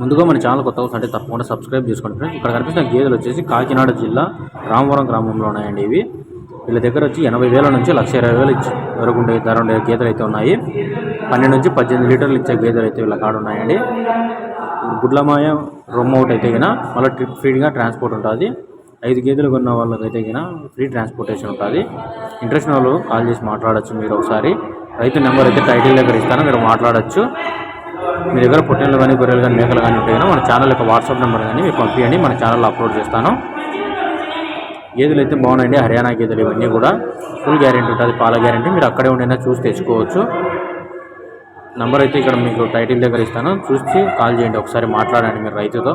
ముందుగా మన ఛానల్ కొత్తగా వస్తుంటే తప్పకుండా సబ్స్క్రైబ్ చేసుకోండి ఫ్రెండ్స్ ఇక్కడ కనిపిస్తున్న గేదెలు వచ్చేసి కాకినాడ జిల్లా రామవరం గ్రామంలో ఉన్నాయండి ఇవి. వీళ్ళ దగ్గర వచ్చి ఎనభై వేల నుంచి లక్ష ఇరవై వేలు ఇచ్చి వరకు ఉండే ధర ఉండే గేదెలు అయితే ఉన్నాయి. పన్నెండు నుంచి పద్దెనిమిది లీటర్లు ఇచ్చే గేదెలు అయితే వీళ్ళ కాడ ఉన్నాయండి. గుడ్లమాయ రొమ్మ అవుట్ అయితే గిన మళ్ళీ ట్రిప్ ఫ్రీగా ట్రాన్స్పోర్ట్ ఉంటుంది. ఐదు గేదెలు కొన్న వాళ్ళకైతే గిన ఫ్రీ ట్రాన్స్పోర్టేషన్ ఉంటుంది. ఇంట్రెస్ట్ వాళ్ళు కాల్ చేసి మాట్లాడచ్చు మీరు ఒకసారి. రైతు నెంబర్ అయితే టైటిల్ దగ్గర ఇస్తాను మీరు మాట్లాడచ్చు. మీ దగ్గర పొట్టేళ్ళు కానీ గొర్రెలు కానీ మేకలు కానీ ఉంటే మన ఛానల్ యొక్క వాట్సాప్ నెంబర్ కానీ మీకు పంపించండి మన ఛానల్లో అప్లోడ్ చేస్తాను. గేదెలు అయితే బాగున్నాయండి హర్యానా గేదెలు ఇవన్నీ కూడా. ఫుల్ గ్యారెంటీ ఉంటుంది పాల గ్యారెంటీ మీరు అక్కడే ఉండైనా చూసి తెచ్చుకోవచ్చు. నంబర్ అయితే ఇక్కడ మీకు టైటిల్ దగ్గర ఇస్తాను. చూసి కాల్ చేయండి ఒకసారి మాట్లాడండి మీరు రైతుతో.